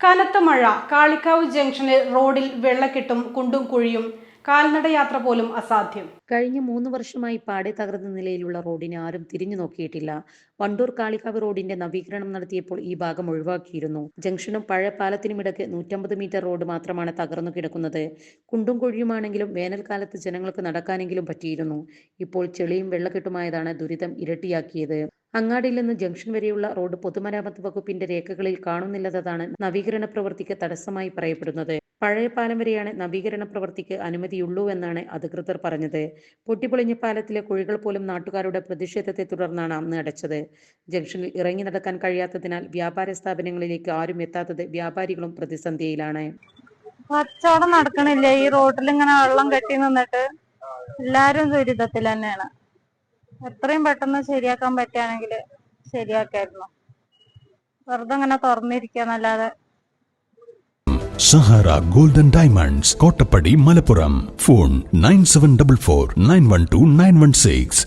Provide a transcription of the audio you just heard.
കനത്ത മഴ കാളിക്കാവ് ജംഗ്ഷനിൽ റോഡിൽ വെള്ളക്കെട്ടും കുണ്ടും കുഴിയും. കാൽനടയാത്ര പോലും അസാധ്യം. കഴിഞ്ഞ മൂന്ന് വർഷമായി പാടെ തകർന്ന നിലയിലുള്ള റോഡിനെ ആരും തിരിഞ്ഞു നോക്കിയിട്ടില്ല. വണ്ടൂർ കാളിക്കാവ് റോഡിന്റെ നവീകരണം നടത്തിയപ്പോൾ ഈ ഭാഗം ഒഴിവാക്കിയിരുന്നു. ജംഗ്ഷനും പഴയ പാലത്തിനുമിടയ്ക്ക് നൂറ്റമ്പത് മീറ്റർ റോഡ് മാത്രമാണ് തകർന്നു കിടക്കുന്നത്. കുണ്ടും കുഴിയുമാണെങ്കിലും വേനൽക്കാലത്ത് ജനങ്ങൾക്ക് നടക്കാനെങ്കിലും പറ്റിയിരുന്നു. ഇപ്പോൾ ചെളിയും വെള്ളക്കെട്ടുമായതാണ് ദുരിതം ഇരട്ടിയാക്കിയത്. അങ്ങാടിയിൽ നിന്ന് ജംഗ്ഷൻ വരെയുള്ള റോഡ് പൊതുമരാമത്ത് വകുപ്പിന്റെ രേഖകളിൽ കാണുന്നില്ലതാണ് നവീകരണ പ്രവൃത്തിക്ക് തടസ്സമായി പറയപ്പെടുന്നത്. പഴയ പാലം വരെയാണ് നവീകരണ പ്രവൃത്തിക്ക് അനുമതിയുള്ളൂ എന്നാണ് അധികൃതർ പറഞ്ഞത്. പൊട്ടിപ്പൊളിഞ്ഞ പാലത്തിലെ കുഴികൾ പോലും നാട്ടുകാരുടെ പ്രതിഷേധത്തെ തുടർന്നാണ് അന്ന് അടച്ചത്. ജംഗ്ഷനിൽ ഇറങ്ങി നടക്കാൻ കഴിയാത്തതിനാൽ വ്യാപാര സ്ഥാപനങ്ങളിലേക്ക് ആരും എത്താത്തത് വ്യാപാരികളും പ്രതിസന്ധിയിലാണ്. കച്ചവടം നടക്കണില്ല. ഈ റോഡിൽ ഇങ്ങനെ വെള്ളം കെട്ടി നിന്നിട്ട് എല്ലാരും ദുരിതത്തിൽ തന്നെയാണ് എത്രയും പെട്ടെന്ന് ശരിയാക്കാൻ പറ്റുകയാണെങ്കിൽ ശരിയാക്കായിരുന്നു. വെറുതെ ഇങ്ങനെ തുറന്നിരിക്കാന്നല്ലാതെ Sahara golden diamonds Kottappadi Malappuram. Phone nine seven double four nine one two nine one six.